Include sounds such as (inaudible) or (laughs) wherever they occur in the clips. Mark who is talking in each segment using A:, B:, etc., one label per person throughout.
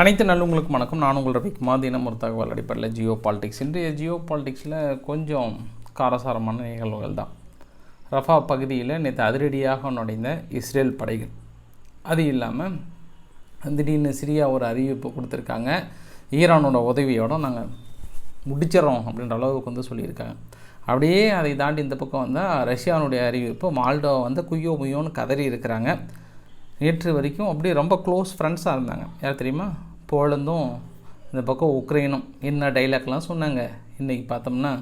A: அனைத்து நல்லவங்களுக்கும் வணக்கம். நான் உங்கள் ரவிக்குமார் தினம் ஒரு தகவல் அடிப்படையில் ஜியோ பாலிடிக்ஸ். இன்றைய ஜியோ பாலிடிக்ஸில் கொஞ்சம் காரசாரமான நிகழ்வுகள் தான். ரஃபா பகுதியில் நேற்று அதிரடியாக நுழைந்த இஸ்ரேல் படைகள். அது இல்லாமல் திடீர்னு சிரியா ஒரு அறிவிப்பு கொடுத்துருக்காங்க. ஈரானோட உதவியோடு நாங்கள் முடிச்சிடறோம் அப்படின்ற அளவுக்கு வந்து சொல்லியிருக்காங்க. அப்படியே அதை தாண்டி இந்த பக்கம் வந்தால் ரஷ்யானுடைய அறிவிப்பு மால்டோவை வந்து குய்யோ முய்யோன்னு கதறி இருக்கிறாங்க. நேற்று வரைக்கும் அப்படியே ரொம்ப க்ளோஸ் ஃப்ரெண்ட்ஸாக இருந்தாங்க. யார் தெரியுமா? போலந்தும் இந்த பக்கம் உக்ரைனும் என்ன டைலாக்லாம் சொன்னாங்க. இன்றைக்கி பார்த்தோம்னா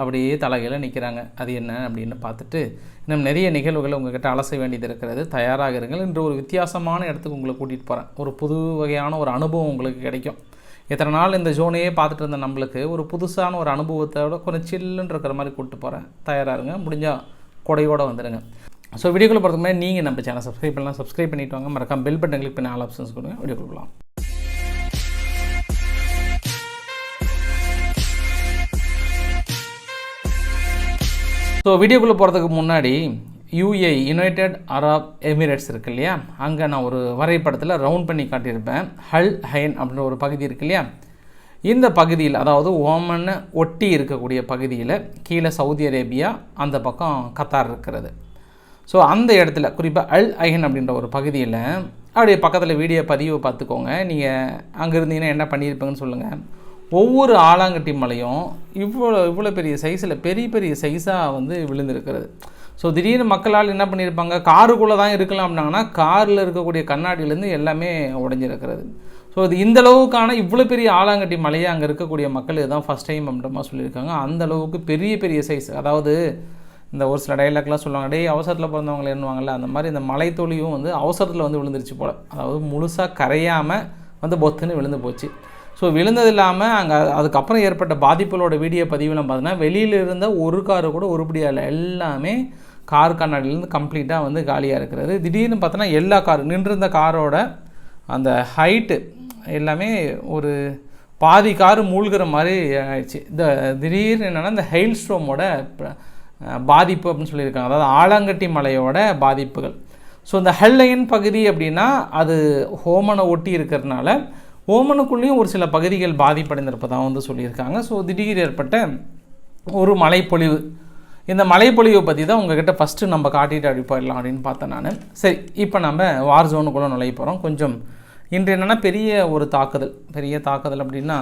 A: அப்படியே தலைகையில் நிற்கிறாங்க அது என்ன அப்படின்னு பார்த்துட்டு இன்னும் நிறைய நிகழ்வுகளை உங்ககிட்ட அலச வேண்டியது இருக்கிறது. தயாராக இருங்கள். என்று ஒரு வித்தியாசமான இடத்துக்கு உங்களை கூட்டிகிட்டு போகிறேன் ஒரு புது வகையான ஒரு அனுபவம் உங்களுக்கு கிடைக்கும். எத்தனை நாள் இந்த ஜோனையே பார்த்துட்டு இருந்த நம்மளுக்கு ஒரு புதுசான ஒரு அனுபவத்தோட கொஞ்சம் சில்லுன்னு இருக்கிற மாதிரி கூப்பிட்டு போகிறேன் தயாராக இருங்க. முடிஞ்சால் கொடையோடு வந்துடுங்க ஸோ வீடியோக்குள்ளே பார்த்துக்கோங்க நீங்கள் நம்ம சேனல் சப்ஸ்கிரைப் பண்ணலாம். சப்ஸ்கிரைப் பண்ணிட்டு வாங்க. மறக்காம பெல் பட்டன் கிளிக் பண்ணி ஆல் ஆப்ஷன்ஸ் கொடுங்க. வீடியோ கொடுக்கலாம் ஸோ வீடியோக்குள்ளே போகிறதுக்கு முன்னாடி யூஏ யுனைடெட் அரப் எமிரேட்ஸ் இருக்கு இல்லையா? அங்கே நான் ஒரு வரைபடத்தில் ரவுண்ட் பண்ணி காட்டியிருப்பேன். ஹல் ஹைன் அப்படின்ற ஒரு பகுதி இருக்கு இல்லையா? இந்த பகுதியில் அதாவது ஓமனை ஒட்டி இருக்கக்கூடிய பகுதியில் கீழே சவுதி அரேபியா அந்த பக்கம் கத்தார் இருக்கிறது. ஸோ அந்த இடத்துல குறிப்பாக அல் ஐஹன் அப்படின்ற ஒரு பகுதியில் அப்படியே பக்கத்தில் வீடியோ பதிவு பார்த்துக்கோங்க. நீங்கள் அங்கே இருந்தீங்கன்னா என்ன பண்ணியிருப்பீங்கன்னு சொல்லுங்கள் ஒவ்வொரு ஆலாங்கட்டி மலையும் இவ்வளோ இவ்வளோ பெரிய சைஸில் பெரிய பெரிய சைஸாக வந்து விழுந்திருக்கிறது. ஸோ திடீர்னு மக்களால் என்ன பண்ணியிருப்பாங்க? காருக்குள்ளே தான் இருக்கலாம் அப்படின்னாங்கன்னா காரில் இருக்கக்கூடிய கண்ணாடியிலேருந்து எல்லாமே உடஞ்சிருக்கிறது. ஸோ இது இந்த அளவுக்கான இவ்வளோ பெரிய ஆலாங்கட்டி மலையை அங்கே இருக்கக்கூடிய மக்கள் இதுதான் ஃபஸ்ட் டைம் அப்படின்ற சொல்லியிருக்காங்க. அந்த அளவுக்கு பெரிய பெரிய சைஸ் அதாவது இந்த ஒரு சில டைலாக்லாம் சொல்லுவாங்க டே அவசரத்தில் பிறந்தவங்களை என்னவாங்கல்ல அந்த மாதிரி இந்த மலைத்தொழியும் வந்து அவசரத்தில் வந்து விழுந்துருச்சு போல். அதாவது முழுசாக கரையாமல் வந்து பொத்துன்னு விழுந்து போச்சு. ஸோ விழுந்தது இல்லாமல் அங்கே அதுக்கப்புறம் ஏற்பட்ட பாதிப்புகளோட வீடியோ பதிவுலாம் பார்த்தீங்கன்னா வெளியில் இருந்த ஒரு காரு கூட உருப்படியாக இல்லை. எல்லாமே கார் கண்ணாடியிலேருந்து கம்ப்ளீட்டாக வந்து காலியாக இருக்கிறது. திடீர்னு பார்த்தோன்னா எல்லா கார் நின்றிருந்த காரோட அந்த ஹைட்டு எல்லாமே ஒரு பாதி கார் மூழ்கிற மாதிரி ஆயிடுச்சு. இந்த திடீர்னு என்னென்னா இந்த ஹெயில் ஸ்ட்ரோமோட பாதிப்பு அப்படின்னு சொல்லியிருக்காங்க. அதாவது ஆலங்கட்டி மலையோட பாதிப்புகள். ஸோ இந்த ஹெல்லைன் பகுதி அப்படின்னா அது ஹோமனை ஒட்டி இருக்கிறதுனால ஓமனுக்குள்ளேயும் ஒரு சில பகுதிகள் பாதிப்படைந்திருப்பதாக வந்து சொல்லியிருக்காங்க. ஸோ திடீர் ஏற்பட்ட ஒரு மழைப்பொழிவு. இந்த மழைப்பொழிவை பற்றி தான் உங்ககிட்ட ஃபஸ்ட்டு நம்ம காட்டிட்டு அப்படி போயிடலாம் அப்படின்னு பார்த்தேன் நான். சரி இப்போ நம்ம வார் ஜோனுக்குள்ளே நுழைய போகிறோம் கொஞ்சம் இன்று என்னென்னா பெரிய ஒரு தாக்குதல். பெரிய தாக்குதல் அப்படின்னா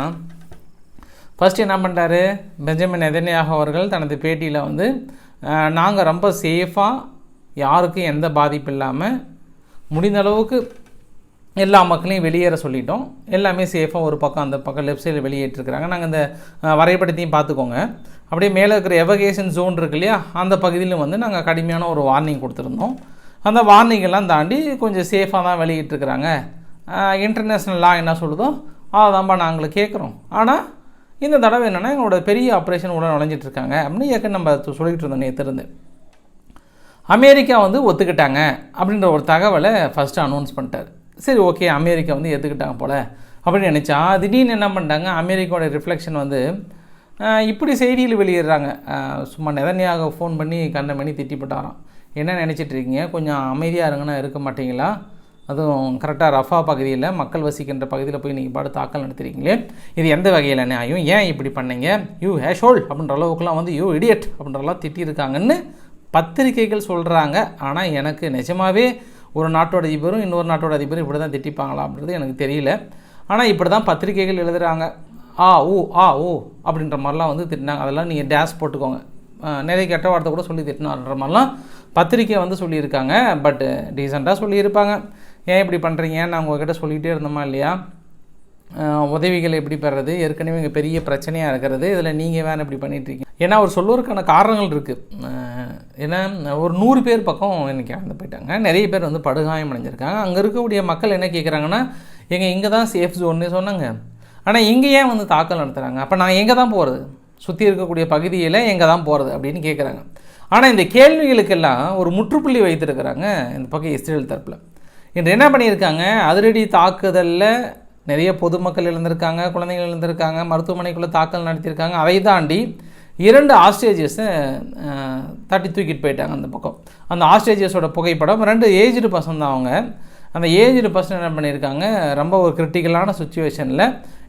A: ஃபஸ்ட்டு என்ன பண்ணுறாரு பெஞ்சமின் எதனையாக அவர்கள் தனது பேட்டியில் வந்து நாங்கள் ரொம்ப சேஃபாக யாருக்கும் எந்த பாதிப்பு இல்லாமல் முடிந்த அளவுக்கு எல்லா மக்களையும் வெளியேற சொல்லிட்டோம். எல்லாமே சேஃபாக ஒரு பக்கம் அந்த பக்கம் லெஃப்ட் சைடில் வெளியேற்றிருக்கிறாங்க. நாங்கள் இந்த வரைபடத்தையும் பார்த்துக்கோங்க. அப்படியே மேலே இருக்கிற எவகேஷன் ஜோன் இருக்கு இல்லையா? அந்த பகுதியிலும் வந்து நாங்கள் கடுமையான ஒரு வார்னிங் கொடுத்துருந்தோம். அந்த வார்னிங்கெல்லாம் தாண்டி கொஞ்சம் சேஃபாக தான் வெளியிட்டிருக்கிறாங்க. இன்டர்நேஷ்னல் லா என்ன சொல்லுதோ அதான்ப்பா நாங்கள் கேட்குறோம். ஆனால் இந்த தடவை என்னென்னா எங்களோட பெரிய ஆப்ரேஷன் உடனே நுழைஞ்சிட்ருக்காங்க அப்படின்னு ஏற்கனவே நம்ம சொல்லிகிட்டு இருந்தோம் நேற்றுருந்து அமெரிக்கா வந்து ஒத்துக்கிட்டாங்க. அப்படின்ற ஒரு தகவலை ஃபஸ்ட்டு அனௌன்ஸ் பண்ணிட்டார். சரி ஓகே அமெரிக்கா வந்து ஏற்றுக்கிட்டாங்க போல். அப்படின்னு நினச்சா திடீர்னு என்ன பண்ணிட்டாங்க அமெரிக்காவோட ரிஃப்ளெக்ஷன் வந்து இப்படி செய்தியில் வெளியிடுறாங்க. சும்மா நிதனியாக ஃபோன் பண்ணி கண்ணை பண்ணி திட்டிப்பட்டாராம். என்ன நினச்சிட்ருக்கீங்க கொஞ்சம் அமைதியாக இருங்கன்னா இருக்க மாட்டீங்களா? அதுவும் கரெக்டாக ரஃபா பகுதியில் மக்கள் வசிக்கின்ற பகுதியில் போய் நீங்கள் பாடு தாக்கல் நடத்துறீங்களே. இது எந்த வகையில் நியாயம்? ஏன் இப்படி பண்ணீங்க? யூ ஹேஷோல் அப்படின்ற அளவுக்குலாம் வந்து யூ இடியட் அப்படின்றலாம் திட்டியிருக்காங்கன்னு பத்திரிகைகள் சொல்கிறாங்க ஆனால் எனக்கு நிஜமாகவே ஒரு நாட்டோட அதிபரும் இன்னொரு நாட்டோட அதிபரும் இப்படி தான் திட்டிப்பாங்களா அப்படின்றது எனக்கு தெரியல. ஆனால் இப்படி தான் பத்திரிகைகள் எழுதுகிறாங்க ஆ ஓ ஆ ஓ அப்படின்ற மாதிரிலாம் வந்து திட்டினாங்க. அதெல்லாம் நீங்கள் டேஸ் போட்டுக்கோங்க. நிறைய கெட்ட வார்த்தை கூட சொல்லி திட்டினார்ன்ற மாதிரிலாம் பத்திரிக்கை வந்து சொல்லியிருக்காங்க. பட் டீசெண்டாக சொல்லியிருப்பாங்க. ஏன் இப்படி பண்ணுறீங்க நான் உங்ககிட்ட சொல்லிகிட்டே இருந்தோமா இல்லையா? உதவிகள் எப்படி பெறது ஏற்கனவே இங்கே பெரிய பிரச்சனையாக இருக்கிறது. இதில் நீங்கள் வேறு இப்படி பண்ணிகிட்ருக்கீங்க ஏன்னா அவர் சொல்லுவதற்கான காரணங்கள் இருக்குது ஏன்னா ஒரு நூறு பேர் பக்கம் இன்றைக்கி இறந்து போயிட்டாங்க. நிறைய பேர் வந்து படுகாயம் அடைஞ்சிருக்காங்க. அங்கே இருக்கக்கூடிய மக்கள் என்ன கேட்குறாங்கன்னா எங்கள் இங்கே தான் சேஃப் ஜோன்னு சொன்னாங்க. ஆனால் இங்கே ஏன் வந்து தாக்கல் நடத்துகிறாங்க அப்போ நான் எங்கே தான் போகிறது சுற்றி இருக்கக்கூடிய பகுதியில் எங்கே தான் போகிறது அப்படின்னு கேட்குறாங்க ஆனால் இந்த கேள்விகளுக்கெல்லாம் ஒரு முற்றுப்புள்ளி வைத்திருக்கிறாங்க இந்த பக்கம் இஸ்ரேல் தரப்பில். இன்று என்ன பண்ணியிருக்காங்க? அதிரடி தாக்குதலில் நிறைய பொதுமக்கள் இழந்திருக்காங்க குழந்தைகள் இழந்திருக்காங்க மருத்துவமனைக்குள்ளே தாக்கல் நடத்தியிருக்காங்க. அதை தாண்டி இரண்டு ஆஸ்ட்ரேஜஸை தட்டி தூக்கிட்டு போயிட்டாங்க அந்த பக்கம். அந்த ஆஸ்ட்ரேஜஸோட புகைப்படம் ரெண்டு ஏஜ்டு பசங்க தான் அவங்க. அந்த ஏஜ்டு பர்சன் என்ன பண்ணியிருக்காங்க ரொம்ப ஒரு கிரிட்டிக்கலான சுச்சுவேஷனில்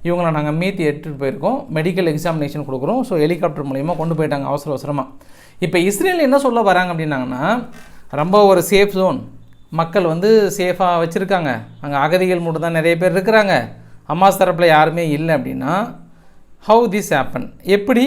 A: இவங்களை நாங்கள் மீத்தி எடுத்துகிட்டு போயிருக்கோம். மெடிக்கல் எக்ஸாமினேஷன் கொடுக்குறோம். ஸோ ஹெலிகாப்டர் மூலிமா கொண்டு போயிட்டாங்க அவசர அவசரமாக இப்போ இஸ்ரேல் என்ன சொல்ல வராங்க அப்படின்னாங்கன்னா ரொம்ப ஒரு சேஃப் ஜோன் மக்கள் வந்து சேஃபாக வச்சுருக்காங்க. அங்கே அகதிகள் மட்டும் தான் நிறைய பேர் இருக்கிறாங்க. அம்மாஸ் தரப்பில் யாருமே இல்லை அப்படின்னா ஹவு திஸ் ஹேப்பன் எப்படி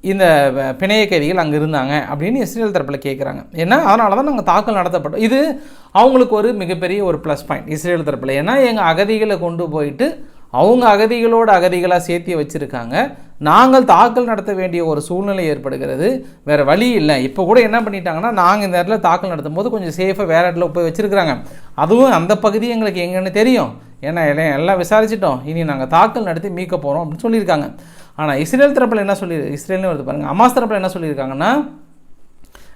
A: இந்த வ- பிணைய கைதிகள் அங்கே இருந்தாங்க அப்படின்னு இஸ்ரேல் தரப்பில் கேட்குறாங்க ஏன்னா அதனால தான் நாங்கள் தாக்கல் நடத்தப்பட்டோம். இது அவங்களுக்கு ஒரு மிகப்பெரிய ஒரு ப்ளஸ் பாயிண்ட் இஸ்ரேல் தரப்பில். ஏன்னா எங்கள் அகதிகளை கொண்டு போயிட்டு அவங்க அகதிகளோட அகதிகளாக சேர்த்தி வச்சுருக்காங்க. நாங்கள் தாக்கல் நடத்த வேண்டிய ஒரு சூழ்நிலை ஏற்படுகிறது. வேறு வழி இல்லை. இப்போ கூட என்ன பண்ணிட்டாங்கன்னா நாங்கள் இந்த இடத்துல தாக்கல் நடத்தும் போது கொஞ்சம் சேஃபாக வேறு இடத்துல போய் வச்சுருக்குறாங்க. அதுவும் அந்த பகுதி எங்களுக்கு எங்கன்னு தெரியும். ஏன்னா எல்லாம் எல்லாம் விசாரிச்சிட்டோம். இனி நாங்கள் தாக்கல் நடத்தி மீட்க போகிறோம் அப்படின்னு சொல்லியிருக்காங்க. ஆனால் இஸ்ரேல் தரப்பில் என்ன சொல்லி இஸ்ரேல்னு வருது பாருங்கள் அமாஸ் தரப்பில் என்ன சொல்லியிருக்காங்கன்னா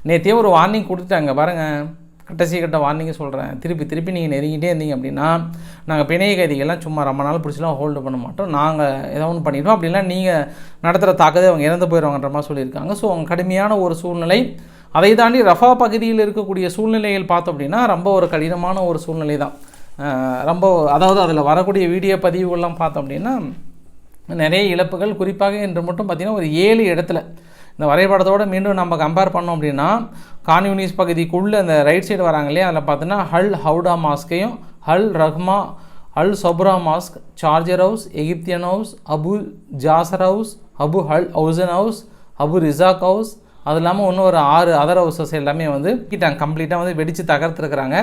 A: நேற்றே ஒரு வார்னிங் கொடுத்துட்டாங்க பாருங்கள் கட்டசி கட்ட வார்னிங்க சொல்கிறேன் திருப்பி திருப்பி நீங்கள் நெருங்கிட்டே இருந்தீங்க அப்படின்னா நாங்கள் பிணைய கைதிகள்லாம் சும்மா ரொம்ப நாள் பிடிச்சலாம் ஹோல்டு பண்ண மாட்டோம். நாங்கள் ஏதோ ஒன்று பண்ணிடுவோம். அப்படிலாம் நீங்கள் நடத்துகிற தாக்கதே அவங்க இறந்து போயிடுவாங்கன்ற மாதிரி சொல்லியிருக்காங்க. ஸோ அவங்க கடுமையான ஒரு சூழ்நிலை. அதை தாண்டி ரஃபா பகுதியில் இருக்கக்கூடிய சூழ்நிலைகள் பார்த்தோம் அப்படின்னா ரொம்ப ஒரு கடினமான ஒரு சூழ்நிலை தான் ரொம்ப அதாவது அதில் வரக்கூடிய வீடியோ பதிவுகள்லாம் பார்த்தோம் அப்படின்னா நிறைய இழப்புகள். குறிப்பாக இன்று மட்டும் பார்த்திங்கன்னா ஒரு ஏழு இடத்துல இந்த வரைபடத்தோடு மீண்டும் நம்ம கம்பேர் பண்ணோம் அப்படின்னா கான்யூனிஸ் பகுதிக்குள்ளே அந்த ரைட் சைடு வராங்க இல்லையா? அதில் பார்த்தீங்கன்னா ஹல் ஹவுடா மாஸ்கையும் Al Rahma Al Sabra mosque charger house Egyptian house Abu Jasser house Abu Al ஹவுசன் house Abu ரிசாக் house. அது இல்லாமல் இன்னும் ஒரு ஆறு அதர் ஹவுசஸ் எல்லாமே வந்து கிட்டாங்க. கம்ப்ளீட்டாக வந்து வெடித்து தகர்த்துருக்குறாங்க.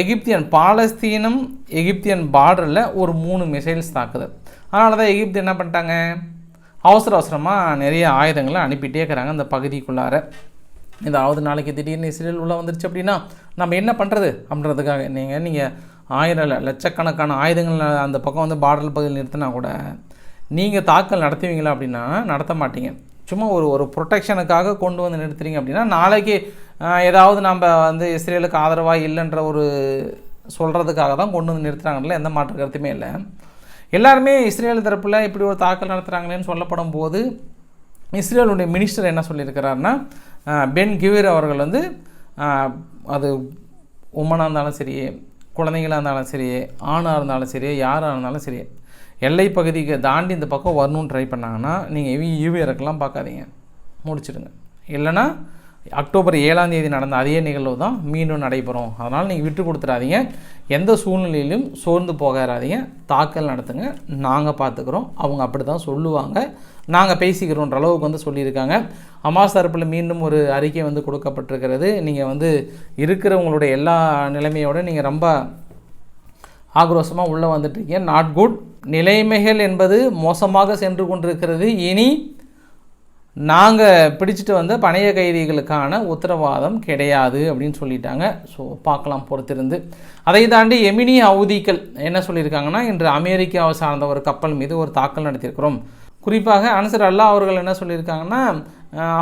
A: எகிப்தியன் பாலஸ்தீனம் எகிப்தியன் பார்டரில் ஒரு மூணு மிசைல்ஸ் தாக்குதல் அதனால தான் எகிப்து என்ன பண்ணிட்டாங்க? அவசர அவசரமாக நிறைய ஆயுதங்களை அனுப்பிட்டே இருக்கிறாங்க அந்த பகுதிக்குள்ளார. ஏதாவது நாளைக்கு திடீர்னு இஸ்ரேல் உள்ளே வந்துருச்சு அப்படின்னா நம்ம என்ன பண்ணுறது அப்படின்றதுக்காக நீங்கள் நீங்கள் ஆயிரம் லட்சக்கணக்கான ஆயுதங்கள் அந்த பக்கம் வந்து பார்டர் பகுதியில் நிறுத்தினா கூட நீங்கள் தாக்கல் நடத்துவீங்களா அப்படின்னா நடத்த மாட்டீங்க. சும்மா ஒரு ஒரு ப்ரொடெக்ஷனுக்காக கொண்டு வந்து நிறுத்துறீங்க அப்படின்னா நாளைக்கு ஏதாவது நம்ம வந்து இஸ்ரேலுக்கு ஆதரவாக இல்லைன்ற ஒரு சொல்கிறதுக்காக தான் கொண்டு வந்து நிறுத்துகிறாங்கல்ல எந்த மாற்று கருத்துமே இல்லை. எல்லாருமே இஸ்ரேல் தரப்பில் இப்படி ஒரு தாக்கல் நடத்துகிறாங்களேன்னு சொல்லப்படும் போது இஸ்ரேலுடைய மினிஸ்டர் என்ன சொல்லியிருக்கிறாருன்னா பென் கிவிர் அவர்கள் வந்து அது உமனாக இருந்தாலும் சரி குழந்தைங்களாக இருந்தாலும் சரி ஆணாக இருந்தாலும் சரி யாராக இருந்தாலும் சரி எல்லை பகுதிக்கு தாண்டி இந்த பக்கம் வரணும்னு ட்ரை பண்ணாங்கன்னா நீங்கள் யூவி இறக்கெல்லாம் பார்க்காதீங்க. முடிச்சிடுங்க. இல்லைன்னா அக்டோபர் ஏழாம் தேதி நடந்த அதே நிகழ்வு தான் மீண்டும் நடைபெறும். அதனால் நீங்கள் விட்டு கொடுத்துடாதீங்க. எந்த சூழ்நிலையிலும் சோர்ந்து போகாதீங்க. தாக்கல் நடத்துங்க. நாங்கள் பார்த்துக்குறோம் அவங்க அப்படி தான் சொல்லுவாங்க. நாங்கள் பேசிக்கிறோன்ற அளவுக்கு வந்து சொல்லியிருக்காங்க. அமாஸ் தரப்பில் மீண்டும் ஒரு அறிக்கை வந்து கொடுக்கப்பட்டிருக்கிறது. நீங்கள் வந்து இருக்கிறவங்களுடைய எல்லா நிலைமையோட நீங்கள் ரொம்ப ஆக்ரோஷமாக உள்ளே வந்துட்டுருக்கீங்க நாட் குட் நிலைமைகள் என்பது மோசமாக சென்று கொண்டிருக்கிறது. இனி நாங்கள் பிடிச்சிட்டு வந்த பணைய கைதிகளுக்கான உத்தரவாதம் கிடையாது அப்படின்னு சொல்லிட்டாங்க. ஸோ பார்க்கலாம் பொறுத்திருந்து. அதை தாண்டி எமினி அவதிகள் என்ன சொல்லியிருக்காங்கன்னா இன்று அமெரிக்காவை சார்ந்த ஒரு கப்பல் மீது ஒரு தாக்கல் நடத்தியிருக்கிறோம். குறிப்பாக அன்சர் அல்லா அவர்கள் என்ன சொல்லியிருக்காங்கன்னா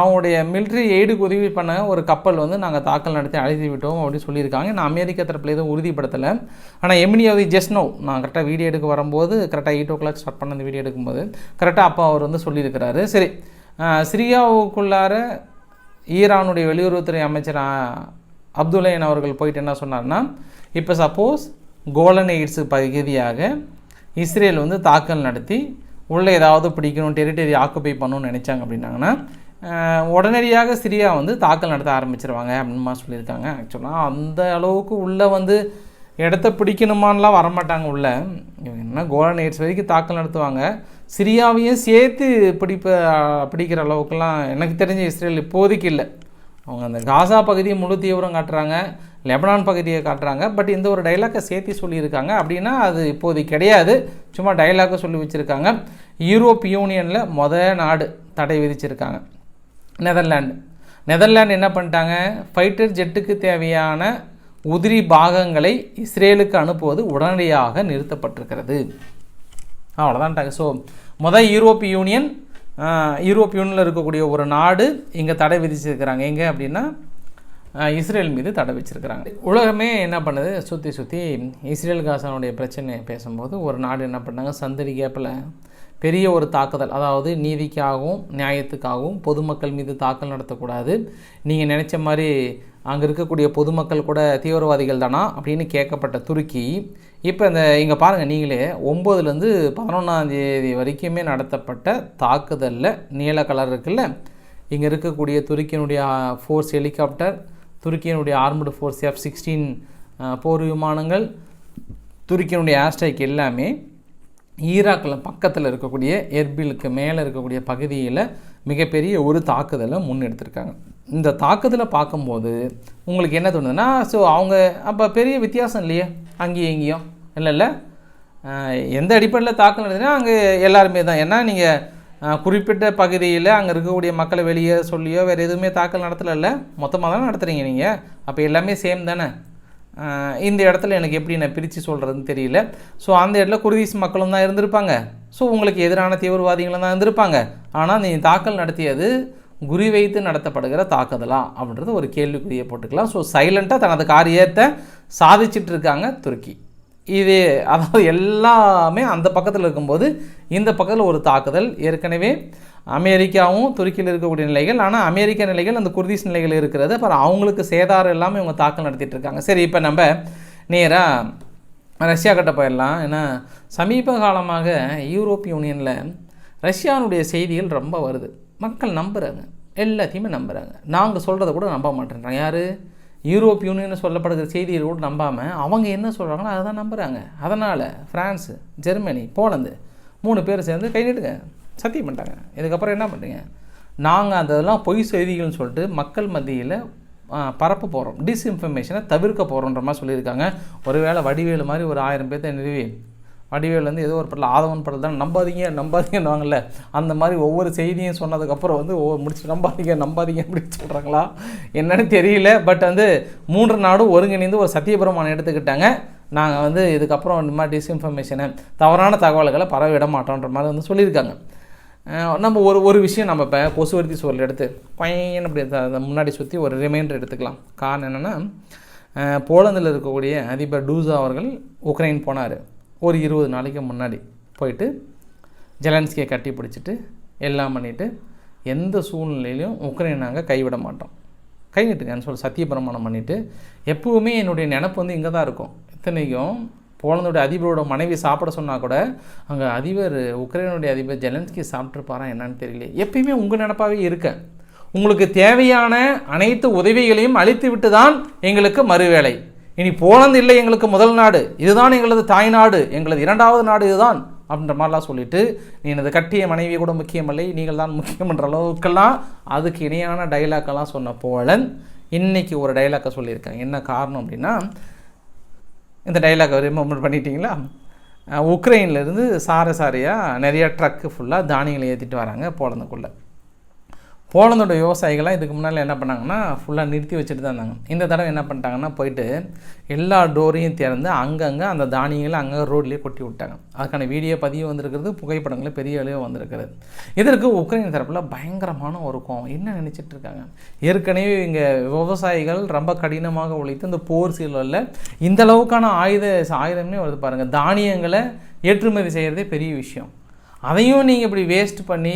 A: அவங்களுடைய மிலிட்ரி எய்டுக்கு உதவி பண்ண ஒரு கப்பல் வந்து நாங்கள் தாக்கல் நடத்தி அழைத்து விட்டோம் அப்படின்னு சொல்லியிருக்காங்க. நான் அமெரிக்க தரப்பில் எதுவும் உறுதிப்படுத்தலை. ஆனால் எமினியாவது ஜஸ்ட் நோ நான் கரெக்டாக வீடியோ எடுக்க வரும்போது கரெக்டாக எயிட் ஓ கிளாக் ஸ்டார்ட் பண்ண அந்த வீடியோ எடுக்கும்போது கரெக்டாக அப்போ அவர் வந்து சொல்லியிருக்கிறாரு. சரி சிரியாவுக்குள்ளார ஈரானுடைய வெளியுறவுத்துறை அமைச்சர் அப்துல்லையன் அவர்கள் போயிட்டு என்ன சொன்னார்னா இப்போ சப்போஸ் கோலன் எய்ட்ஸு பகுதியாக இஸ்ரேல் வந்து தாக்கல் நடத்தி உள்ளே ஏதாவது பிடிக்கணும் டெரிட்டரி ஆக்குபை பண்ணணும்னு நினச்சாங்க அப்படின்னாங்கன்னா உடனடியாக சிரியா வந்து தாக்கல் நடத்த ஆரம்பிச்சிருவாங்க அப்படின்னு சொல்லியிருக்காங்க. ஆக்சுவலாக அந்த அளவுக்கு உள்ளே வந்து இடத்த பிடிக்கணுமான்லாம் வரமாட்டாங்க உள்ள. என்ன கோலன் எய்ட்ஸ் வரைக்கும் தாக்கல் நடத்துவாங்க. சிரியாவையும் சேர்த்து பிடிப்ப பிடிக்கிற அளவுக்குலாம் எனக்கு தெரிஞ்ச இஸ்ரேல் இப்போதைக்கு இல்லை. அவங்க அந்த காசா பகுதியை முழு தீவிரம் காட்டுறாங்க லெபனான் பகுதியை காட்டுறாங்க. பட் இந்த ஒரு டைலாக்கை சேர்த்து சொல்லியிருக்காங்க. அப்படின்னா அது இப்போதைக்கு கிடையாது. சும்மா டைலாக்கை சொல்லி வச்சுருக்காங்க. யூரோப் யூனியனில் மொத நாடு தடை விதிச்சிருக்காங்க. நெதர்லாண்டு நெதர்லாண்டு என்ன பண்ணிட்டாங்க? ஃபைட்டர் ஜெட்டுக்கு தேவையான உதிரி பாகங்களை இஸ்ரேலுக்கு அனுப்புவது உடனடியாக நிறுத்தப்பட்டிருக்கிறது. அவ்வளோதான்ட்டாங்க ஸோ மொதல் யூரோப் யூனியன் யூரோப் யூனியனில் இருக்கக்கூடிய ஒரு நாடு இங்கே தடை விதிச்சிருக்கிறாங்க. எங்கே அப்படின்னா இஸ்ரேல் மீது தடை வச்சிருக்கிறாங்க உலகமே என்ன பண்ணுது? சுற்றி சுற்றி இஸ்ரேல் காசானுடைய பிரச்சனையை பேசும்போது ஒரு நாடு என்ன பண்ணாங்க? சந்தடி கேப்பில் பெரிய ஒரு தாக்குதல். அதாவது நீதிக்காகவும் நியாயத்துக்காகவும் பொதுமக்கள் மீது தாக்கல் நடத்தக்கூடாது. நீங்கள் நினச்ச மாதிரி அங்கே இருக்கக்கூடிய பொதுமக்கள் கூட தீவிரவாதிகள் தானா அப்படின்னு கேட்கப்பட்ட துருக்கி. இப்போ இந்த இங்கே பாருங்கள் நீங்களே ஒம்போதுலேருந்து பதினொன்றாந்தேதி வரைக்குமே நடத்தப்பட்ட தாக்குதலில் நீல கலர் இருக்குல்ல இங்கே இருக்கக்கூடிய துருக்கியினுடைய ஃபோர்ஸ் ஹெலிகாப்டர் துருக்கியினுடைய ஆர்மடு ஃபோர்ஸ் எஃப் சிக்ஸ்டீன் போர் விமானங்கள் துருக்கியினுடைய ஆஸ்ட்ரைக் எல்லாமே ஈராக்கில் பக்கத்தில் இருக்கக்கூடிய எர்பிலுக்கு மேலே இருக்கக்கூடிய பகுதியில் மிகப்பெரிய ஒரு தாக்குதலை முன்னெடுத்திருக்காங்க. இந்த தாக்குதலை பார்க்கும்போது உங்களுக்கு என்ன தோணுதுன்னா ஸோ அவங்க அப்போ பெரிய வித்தியாசம் இல்லையே? அங்கேயும் இங்கேயும். இல்லைல்ல இல்லை. எந்த அடிப்படையில் தாக்கல் நடத்தினா அங்கே எல்லாருமே தான். ஏன்னா நீங்கள் குறிப்பிட்ட பகுதியில் அங்கே இருக்கக்கூடிய மக்களை வெளியே சொல்லியோ வேறு எதுவுமே தாக்கல் நடத்தலைல்ல மொத்தமாக தானே நடத்துகிறீங்க நீங்கள் அப்போ எல்லாமே சேம் தானே? இந்த இடத்துல எனக்கு எப்படி நான் பிரித்து சொல்கிறதுன்னு தெரியல. ஸோ அந்த இடத்துல குர்தீஸ் மக்களும் தான் இருந்திருப்பாங்க. ஸோ உங்களுக்கு எதிரான தீவிரவாதிகளும் தான் இருந்திருப்பாங்க. ஆனால் நீ தாக்கல் நடத்தியது குறிவைத்து நடத்தப்படுகிற தாக்குதலா? அப்படின்றது ஒரு கேள்விக்குறியை போட்டுக்கலாம். ஸோ சைலண்ட்டாக தனது காரியத்தை சாதிச்சிட்டு இருக்காங்க துருக்கி. இது அதாவது எல்லாமே அந்த பக்கத்தில் இருக்கும்போது இந்த பக்கத்தில் ஒரு தாக்குதல் ஏற்கனவே அமெரிக்காவும் துருக்கியில் இருக்கக்கூடிய நிலைகள் ஆனால் அமெரிக்க நிலைகள் அந்த குர்திஸ் நிலைகள் இருக்கிறது. அப்புறம் அவங்களுக்கு சேதாரம் எல்லாமே இவங்க தாக்கல் நடத்திட்டு இருக்காங்க. சரி இப்போ நம்ம நேராக ரஷ்யா கிட்ட போயிடலாம். ஏன்னா சமீப காலமாக யூரோப் யூனியனில் ரஷ்யானுடைய செய்திகள் ரொம்ப வருது. மக்கள் நம்புகிறாங்க எல்லாத்தையுமே நம்புகிறாங்க நாங்கள் சொல்கிறத கூட நம்ப மாட்டேன்றாங்க. யார்? யூரோப் யூனியன் சொல்லப்படுகிற செய்தியை கூட நம்பாமல் அவங்க என்ன சொல்கிறாங்களோ அதை தான் நம்புகிறாங்க அதனால் ஃப்ரான்ஸு ஜெர்மனி போலந்து மூணு பேர் சேர்ந்து கை நீட்டுங்க சத்தியம் பண்ணிட்டாங்க. இதுக்கப்புறம் என்ன பண்ணுறீங்க நாங்கள் அதெல்லாம் பொய் செய்திகள்னு சொல்லிட்டு மக்கள் மத்தியில் பரப்ப போகிறோம் டிஸ்இன்ஃபர்மேஷனை தவிர்க்க போகிறோன்ற மாதிரி சொல்லியிருக்காங்க. ஒருவேளை வடிவேலு மாதிரி ஒரு ஆயிரம் பேர்த்த நிறுவி வடிவேல் வந்து ஏதோ ஒரு படத்தில் ஆதவன் படத்தில் தான் நம்பாதீங்க நம்பாதீங்கன்னுவாங்கல்ல. அந்த மாதிரி ஒவ்வொரு செய்தியும் சொன்னதுக்கப்புறம் வந்து ஒவ்வொரு முடிச்சு நம்பாதீங்க நம்பாதீங்க அப்படின்னு சொல்கிறாங்களா என்னன்னு தெரியல. பட் வந்து மூன்று நாடும் ஒருங்கிணைந்து ஒரு சத்தியபிரமாணம் எடுத்துக்கிட்டாங்க. நாங்கள் வந்து இதுக்கப்புறம் இந்த மாதிரி டிஸ்இன்ஃபர்மேஷனை தவறான தகவல்களை பரவிட மாட்டோன்ற மாதிரி வந்து சொல்லியிருக்காங்க. நம்ம ஒரு ஒரு விஷயம் நம்ம இப்போ கொசுவர்த்தி சூழல் எடுத்து பையன் அப்படி முன்னாடி சுற்றி ஒரு ரிமைண்டர் எடுத்துக்கலாம். காரணம் என்னென்னா போலந்தில் இருக்கக்கூடிய அதிபர் டூசா அவர்கள் உக்ரைன் போனார். ஒரு இருபது நாளைக்கு முன்னாடி போயிட்டு ஜெலன்ஸ்கியை கட்டி பிடிச்சிட்டு எல்லாம் பண்ணிவிட்டு எந்த சூழ்நிலையிலையும் உக்ரைன் நாங்கள் கைவிட மாட்டோம். கைவிட்டுங்கன்னு சொல்லி சொல்லி சத்தியபிரமாணம் பண்ணிவிட்டு எப்போவுமே என்னுடைய நினப்பு வந்து இங்கே தான் இருக்கும். இத்தனைக்கும் போலந்துடைய அதிபரோட மனைவி சாப்பிட சொன்னால் கூட அங்கே அதிபர் உக்ரைனுடைய அதிபர் ஜெலன்ஸ்கி சாப்பிட்ருப்பாரா என்னன்னு தெரியல எப்பயுமே உங்கள் நினப்பாகவே இருக்கேன் உங்களுக்கு தேவையான அனைத்து உதவிகளையும் அளித்து விட்டு தான் எங்களுக்கு மறுவேளை. இனி போலந்து இல்லை எங்களுக்கு முதல் நாடு. இதுதான் எங்களது தாய் நாடு. எங்களது இரண்டாவது நாடு இதுதான் அப்படின்ற மாதிரிலாம் சொல்லிட்டு நீ எனது கட்டிய மனைவி கூட முக்கியமில்லை. நீங்கள் தான் முக்கியமன்ற அளவுக்கெல்லாம் அதுக்கு இணையான டைலாக்கெல்லாம் சொன்ன போலன் இன்னைக்கு ஒரு டைலாக்கை சொல்லியிருக்காங்க. என்ன காரணம் அப்படின்னா இந்த டைலாக் ரிமெம்பர் பண்ணிட்டீங்களா? உக்ரைன்லேருந்து சார சாரையாக நிறையா ட்ரக்கு ஃபுல்லாக தானியங்களை ஏற்றிட்டு வராங்க போலந்துக்குள்ளே. போலந்தோட விவசாயிகள்லாம் இதுக்கு முன்னால் என்ன பண்ணாங்கன்னா ஃபுல்லாக நிறுத்தி வச்சுட்டு தான் இருந்தாங்க. இந்த தடவை என்ன பண்ணிட்டாங்கன்னா போயிட்டு எல்லா டோரையும் திறந்து அங்கங்கே அந்த தானியங்களை அங்கே ரோட்லேயே கொட்டி விட்டாங்க. அதுக்கான வீடியோ பதிவு வந்திருக்கிறது புகைப்படங்கள் பெரிய அளவு வந்திருக்கிறது. இதற்கு உக்ரைன் தரப்பில் பயங்கரமான ஒரு கோவம் என்ன நினச்சிட்டு இருக்காங்க? ஏற்கனவே இங்கே விவசாயிகள் ரொம்ப கடினமாக உழைத்து இந்த போர் சீலில் இந்த அளவுக்கான ஆயுத ஆயுதமே வருது பாருங்கள் தானியங்களை ஏற்றுமதி செய்கிறதே பெரிய விஷயம். அதையும் நீங்கள் இப்படி வேஸ்ட் பண்ணி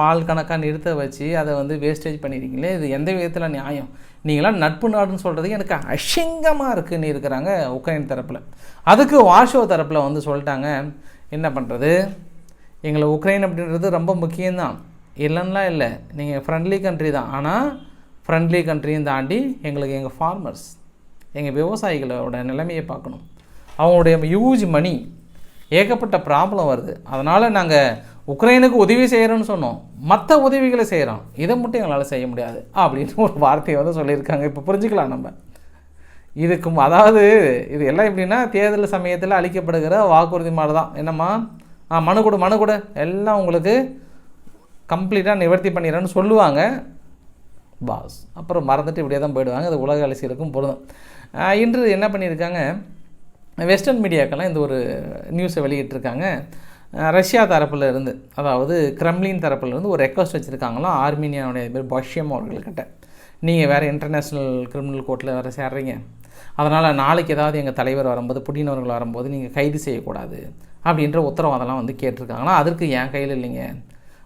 A: மால் கணக்காக நிறுத்த வச்சு அதை வந்து வேஸ்டேஜ் பண்ணிடுறீங்களே இது எந்த விதத்தில் நியாயம்? நீங்களாம் நட்பு நாடுன்னு சொல்கிறதுக்கு எனக்கு அசிங்கமாக இருக்குன்னு இருக்கிறாங்க உக்ரைன் தரப்பில். அதுக்கு வாஷோ தரப்பில் வந்து சொல்லிட்டாங்க என்ன பண்ணுறது எங்களை உக்ரைன் அப்படின்றது ரொம்ப முக்கியம்தான். இல்லைன்னா இல்லை. நீங்கள் ஃப்ரெண்ட்லி கண்ட்ரி தான். ஆனால் ஃப்ரெண்ட்லி கண்ட்ரியும் தாண்டி எங்களுக்கு எங்கள் ஃபார்மர்ஸ் எங்கள் விவசாயிகளோட நிலைமையை பார்க்கணும். அவங்களுடைய ஹியூஜ் மணி ஏகப்பட்ட ப்ராப்ளம் வருது. அதனால் நாங்கள் உக்ரைனுக்கு உதவி செய்கிறோன்னு சொன்னோம். மற்ற உதவிகளை செய்கிறோம் இதை மட்டும் எங்களால் செய்ய முடியாது அப்படின்னு ஒரு வார்த்தையை வந்து சொல்லியிருக்காங்க. இப்போ புரிஞ்சுக்கலாம் நம்ம. இதுக்கும் அதாவது இது எல்லாம் எப்படின்னா தேர்தல் சமயத்தில் அளிக்கப்படுகிற வாக்குறுதி மாதிரி தான் என்னம்மா? ஆ மனு கொடு மனு கொடு. எல்லாம் உங்களுக்கு கம்ப்ளீட்டாக நிவர்த்தி பண்ணிடுறேன்னு சொல்லுவாங்க. பாஸ். அப்புறம் மறந்துட்டு இப்படியே தான் போயிடுவாங்க. அது உலக அரசியலுக்கும் பொருந்தும். இன்று என்ன பண்ணியிருக்காங்க? வெஸ்டர்ன் மீடியாக்கெல்லாம் இந்த ஒரு நியூஸை வெளியிட்டிருக்காங்க. ரஷ்யா தரப்பில் இருந்து அதாவது கிரம்லின் தரப்புலேருந்து ஒரு ரெக்வஸ்ட் வச்சுருக்காங்களாம். ஆர்மீனியாவுடைய பேர் பஷ்யம் அவர்கள்கிட்ட. நீங்கள் வேறு இன்டர்நேஷ்னல் கிரிமினல் கோர்ட்டில் வேறு சேர்றீங்க. அதனால் நாளைக்கு ஏதாவது எங்கள் தலைவர் வரும்போது புடினவர்கள் வரும்போது நீங்கள் கைது செய்யக்கூடாது அப்படின்ற உத்தரவாதம்லாம் வந்து கேட்டிருக்காங்களா அதற்கு என் கையில் இல்லைங்க.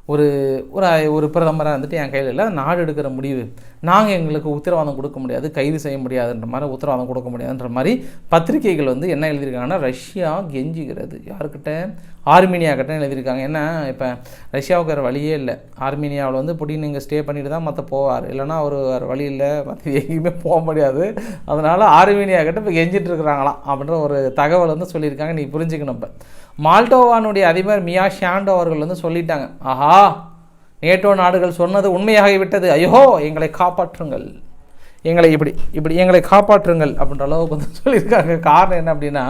A: ஒரு ஒரு ஒரு பிரதமராக இருந்துட்டு என் கையில் இல்லை. நாடு எடுக்கிற முடிவு. நாங்கள் எங்களுக்கு உத்தரவாதம் கொடுக்க முடியாது. கைது செய்ய முடியாதுன்ற மாதிரி உத்தரவாதம் கொடுக்க முடியாதுன்ற மாதிரி பத்திரிகைகள் வந்து என்ன எழுதியிருக்காங்கன்னா ரஷ்யா கெஞ்சுகிறது. யாருக்கிட்ட? ஆர்மீனியா கட்டணம் எழுதியிருக்காங்க. ஏன்னா இப்போ ரஷ்யாவுக்கு வேறு வழியே இல்லை. ஆர்மீனியாவில் வந்து புடின் இங்கே ஸ்டே பண்ணிட்டு தான் மற்ற போவார். இல்லைன்னா அவர் வேறு வழி இல்லை. மற்ற எங்கேயுமே போக முடியாது. அதனால் ஆர்மீனியா கிட்ட இப்போ கெஞ்சிட்டு இருக்கிறாங்களாம் அப்படின்ற ஒரு தகவல் வந்து சொல்லியிருக்காங்க. நீ புரிஞ்சுக்கணும் இப்போ. மால்டோவானுடைய அதிபர் மியா ஷாண்டோ அவர்கள் வந்து சொல்லிட்டாங்க. ஆஹா! நேட்டோ நாடுகள் சொன்னது உண்மையாகிவிட்டது ஐயோ! எங்களை காப்பாற்றுங்கள். எங்களை இப்படி இப்படி எங்களை காப்பாற்றுங்கள் அப்படின்ற அளவுக்கு வந்து சொல்லியிருக்காங்க. காரணம் என்ன அப்படின்னா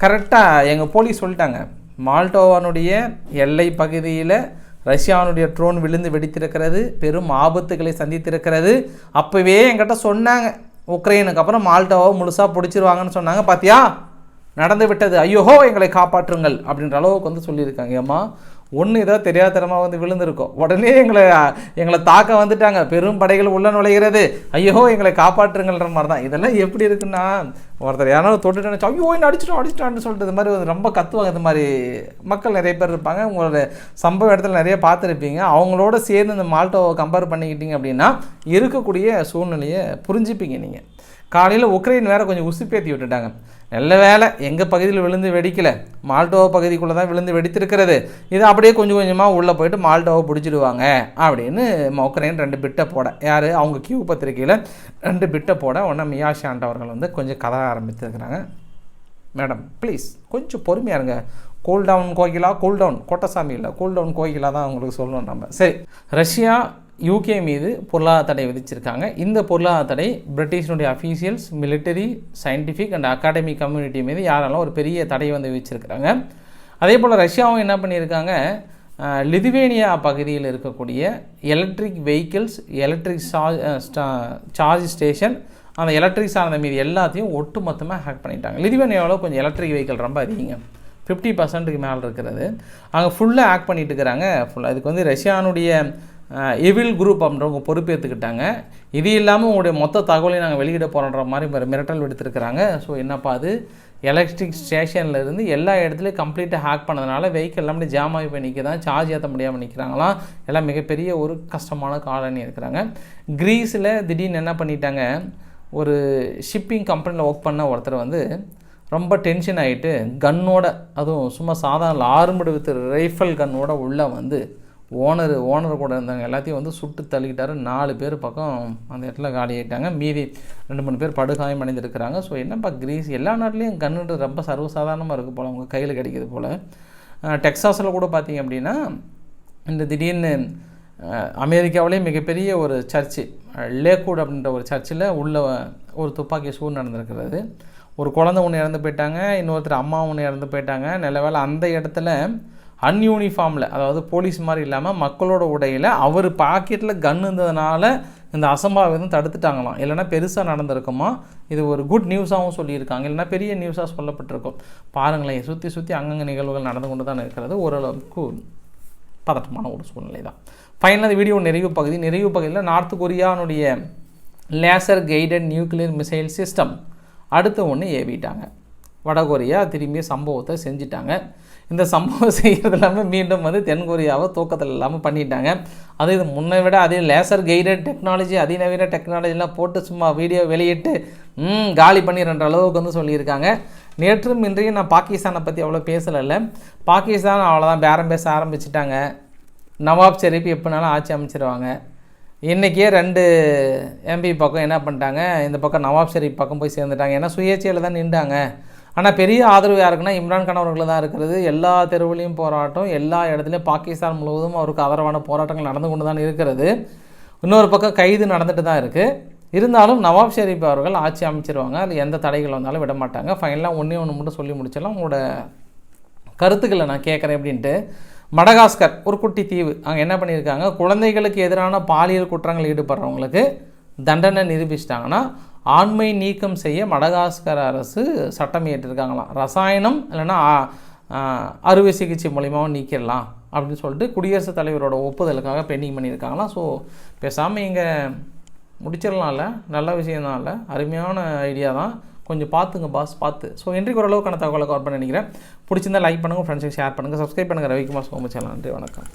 A: கரெக்டாக எங்கள் போலீஸ் சொல்லிட்டாங்க. மால்டோவானுடைய எல்லை பகுதியில் ரஷ்யாவுடைய ட்ரோன் விழுந்து வெடித்திருக்கிறது பெரும் ஆபத்துகளை சந்தித்திருக்கிறது. அப்போவே என்கிட்ட சொன்னாங்க உக்ரைனுக்கு. அப்புறம் மால்டோவை முழுசாக பிடிச்சிருவாங்கன்னு சொன்னாங்க. பார்த்தியா நடந்து விட்டது. ஐயோஹோ எங்களை காப்பாற்றுங்கள் அப்படின்ற அளவுக்கு வந்து சொல்லியிருக்காங்க. ஏம்மா ஒன்று ஏதோ தெரியாதனமாக வந்து விழுந்திருக்கும். உடனே எங்களை எங்களை தாக்க வந்துட்டாங்க. பெரும் படைகள் உள்ள நுழைகிறது. ஐயோ எங்களை காப்பாற்றுங்கள்ன்ற மாதிரி தான் இதெல்லாம் எப்படி இருக்குன்னா ஒருத்தர் யாரோ தொட்டுட்டு ஐயோ என்ன அடிச்சிட்டோம் அடிச்சிட்டோம்னு சொல்லிட்டு இது மாதிரி ரொம்ப கத்துவாங்க இது மாதிரி மக்கள் நிறைய பேர் இருப்பாங்க. உங்களோட சம்பவ இடத்துல நிறைய பார்த்துருப்பீங்க. அவங்களோட சேர்ந்து இந்த மால்ட்டோவை கம்பேர் பண்ணிக்கிட்டீங்க அப்படின்னா இருக்கக்கூடிய சூழ்நிலையை புரிஞ்சுப்பீங்க நீங்கள் காலையில் உக்ரைன் வேறு கொஞ்சம் உசுப்பேற்றி விட்டுட்டாங்க. நல்ல வேலை. எங்கள் பகுதியில் விழுந்து வெடிக்கலை. மால்டோவா பகுதிக்குள்ளே தான் விழுந்து வெடித்திருக்கிறது. இது அப்படியே கொஞ்சம் கொஞ்சமாக உள்ளே போயிட்டு மால்டோவை பிடிச்சிடுவாங்க. அப்படின்னு உக்ரைன் ரெண்டு பிட்டை போட யார்? அவங்க கியூ பத்திரிகையில் ரெண்டு பிட்டை போட உடனே மியாஷாண்ட் அவர்கள் வந்து கொஞ்சம் கதை ஆரம்பித்திருக்கிறாங்க. மேடம் ப்ளீஸ் கொஞ்சம் பொறுமையாக இருங்க. கூல்டவுன் கோயிலாக கோகிலா கூல் கோட்டசாமி இல்லை கூல்டவுன் கோயிலாக கோகிலா தான் உங்களுக்கு சொல்லணும் நம்ம. சரி ரஷ்யா யூகே மீது பொருளாதார தடை விதிச்சிருக்காங்க. இந்த பொருளாதார தடை பிரிட்டிஷனுடைய officials military scientific and academic community மீது யாராலும் ஒரு பெரிய தடை வந்து விதிச்சிருக்கிறாங்க. அதே போல் ரஷ்யாவும் என்ன பண்ணியிருக்காங்க? லிதுவேனியா பகுதியில் இருக்கக்கூடிய electric vehicles electric charge charge station அந்த எலக்ட்ரிக் சார்ந்த மீது எல்லாத்தையும் ஒட்டு மொத்தமாக ஹேக் பண்ணிட்டாங்க லிதுவேனியாவில் கொஞ்சம் எலக்ட்ரிக் வெஹிக்கிள் ரொம்ப அதிகம் ஃபிஃப்டி பர்சன்ட்டுக்கு மேலே இருக்கிறது. அங்கே ஃபுல்லாக ஆக்ட் பண்ணிட்டு இருக்கிறாங்க. ஃபுல்லாக இதுக்கு வந்து ரஷ்யானுடைய எவில் குரூப் அப்படின்றவங்க பொறுப்பேற்றுக்கிட்டாங்க இது இல்லாமல் உங்களுடைய மொத்த தகவலையும் நாங்கள் வெளியிட போகிறோன்ற மாதிரி மிரட்டல் எடுத்துருக்குறாங்க ஸோ என்னப்பா அது? எலக்ட்ரிக் ஸ்டேஷன்லேருந்து எல்லா இடத்துலையும் கம்ப்ளீட்டாக ஹேக் பண்ணதுனால வெஹிக்கிள் எல்லாமே ஜாம் ஆகி போய் நிற்கதான் சார்ஜ் ஏற்ற முடியாமல் நிற்கிறாங்களாம் எல்லாம் மிகப்பெரிய ஒரு கஷ்டமான காலனி இருக்கிறாங்க. க்ரீஸில் திடீர்னு என்ன பண்ணிட்டாங்க? ஒரு ஷிப்பிங் கம்பெனியில் ஒர்க் பண்ண ஒருத்தர் வந்து ரொம்ப டென்ஷன் ஆகிட்டு கன்னோட அதுவும் சும்மா சாதாரண ஆறுமுடு வித்து ரைஃபிள் கன்னோட உள்ளே வந்து ஓனர் ஓனர் கூட இருந்தவங்க எல்லாத்தையும் வந்து சுட்டு தள்ளிக்கிட்டாரு நாலு பேர் பக்கம் அந்த இடத்துல காலி ஆகிட்டாங்க மீதி ரெண்டு மூணு பேர் படுகாயம் அடைந்திருக்கிறாங்க. ஸோ என்னப்பா கிரீஸ் எல்லா நாட்டிலையும் கன்னுட்டு ரொம்ப சர்வசாதாரணமாக இருக்குது போல். அவங்க கையில் கிடைக்கிது போல். டெக்ஸாஸில் கூட பார்த்தீங்க அப்படின்னா இந்த திடீர்னு அமெரிக்காவிலே மிகப்பெரிய ஒரு சர்ச்சு லேக்வுட் அப்படின்ற ஒரு சர்ச்சில் உள்ள ஒரு துப்பாக்கி சூடு நடந்திருக்கிறது. ஒரு குழந்தை ஒன்று இறந்து போயிட்டாங்க. இன்னொருத்தர் அம்மா ஒன்று இறந்து போயிட்டாங்க. நல்ல வேலை அந்த இடத்துல அன்யூனிஃபார்மில் அதாவது போலீஸ் மாதிரி இல்லாமல் மக்களோட உடையில் அவர் பாக்கெட்டில் கன் இருந்ததுனால இந்த அசம்பாவிதம் தடுத்துட்டாங்களாம். இல்லைனா பெருசாக நடந்திருக்குமா? இது ஒரு குட் நியூஸாகவும் சொல்லியிருக்காங்க. இல்லைனா பெரிய நியூஸாக சொல்லப்பட்டிருக்கும். பாருங்களேன் சுற்றி சுற்றி அங்கங்கே நிகழ்வுகள் நடந்து கொண்டு தான் இருக்கிறது. ஓரளவுக்கு பதட்டமான ஒரு சூழ்நிலை தான் ஃபைனலாக வீடியோ நிறைவு பகுதி. நிறைவு பகுதியில் North கொரியானுடைய laser guided nuclear missile system அடுத்த ஒன்று ஏவிட்டாங்க. வடகொரியா திரும்பிய சம்பவத்தை செஞ்சிட்டாங்க. இந்த சம்பவம் (laughs) செய்கிறது இல்லாமல் மீண்டும் வந்து தென்கொரியாவை தூக்கத்தில் இல்லாமல் பண்ணிட்டாங்க. அது இது முன்னை விட அதே லேசர் கைடட் டெக்னாலஜி அதிநவீன டெக்னாலஜிலாம் போட்டு சும்மா வீடியோ வெளியிட்டு ம் காலி பண்ணிடுற அளவுக்கு வந்து சொல்லியிருக்காங்க. நேற்றும் இன்றையும் நான் பாகிஸ்தானை பற்றி அவ்வளோ பேசலை பாகிஸ்தான் அவ்வளோதான் பேரம் பேச ஆரம்பிச்சிட்டாங்க. நவாப் ஷெரீப் எப்படினாலும் ஆட்சி அமைச்சிருவாங்க. இன்றைக்கே ரெண்டு எம்பி பக்கம் என்ன பண்ணிட்டாங்க இந்த பக்கம் நவாப் ஷெரீப் பக்கம் போய் சேர்ந்துட்டாங்க. ஏன்னா சுயேட்சையில் தான் நின்றாங்க. ஆனால் பெரிய ஆதரவு யாருக்குன்னா இம்ரான் கான் அவர்கள் தான் இருக்கிறது. எல்லா தெருவுலையும் போராட்டம் எல்லா இடத்துலையும் பாகிஸ்தான் முழுவதும் அவருக்கு ஆதரவான போராட்டங்கள் நடந்து கொண்டு தான் இருக்கிறது. இன்னொரு பக்கம் கைது நடந்துட்டு தான் இருக்குது இருந்தாலும் நவாப் ஷெரீப் அவர்கள் ஆட்சி அமைச்சிருவாங்க. அது எந்த தடைகள் வந்தாலும் விட மாட்டாங்க. ஃபைனலாக ஒன்றே ஒன்று மட்டும் சொல்லி முடிச்சிடலாம். உங்களோட கருத்துக்களை நான் கேட்குறேன் அப்படின்ட்டு மடகாஸ்கர் ஒரு குட்டி தீவு. அங்கே என்ன பண்ணியிருக்காங்க? குழந்தைகளுக்கு எதிரான பாலியல் குற்றங்கள் ஈடுபடுறவங்களுக்கு தண்டனை நிரூபிச்சிட்டாங்கன்னா ஆண்மை நீக்கம் செய்ய மடகாஸ்கர் அரசு சட்டம் இயற்றிருக்காங்களாம். ரசாயனம் இல்லைன்னா அறுவை சிகிச்சை மூலியமாகவும் நீக்கிடலாம் அப்படின்னு சொல்லிட்டு குடியரசுத் தலைவரோட ஒப்புதலுக்காக பெண்டிங் பண்ணியிருக்காங்களாம். ஸோ பேசாமல் இங்கே முடிச்சிடலாம்ல. நல்ல விஷயம்தான் இல்லை அருமையான ஐடியா தான். கொஞ்சம் பார்த்துங்க பாஸ் பார்த்து. ஸோ இன்றைக்கு ஓரளவுக்கான தகவலை கவர் பண்ண நினைக்கிறேன். பிடிச்சிருந்தால் லைக் பண்ணுங்கள் ஃப்ரெண்ட்ஸுக்கு ஷேர் பண்ணுங்கள் சப்ஸ்கிரைப் பண்ணுங்கள் ரவிக்குமார் சோமச்சேலன் நன்றி வணக்கம்.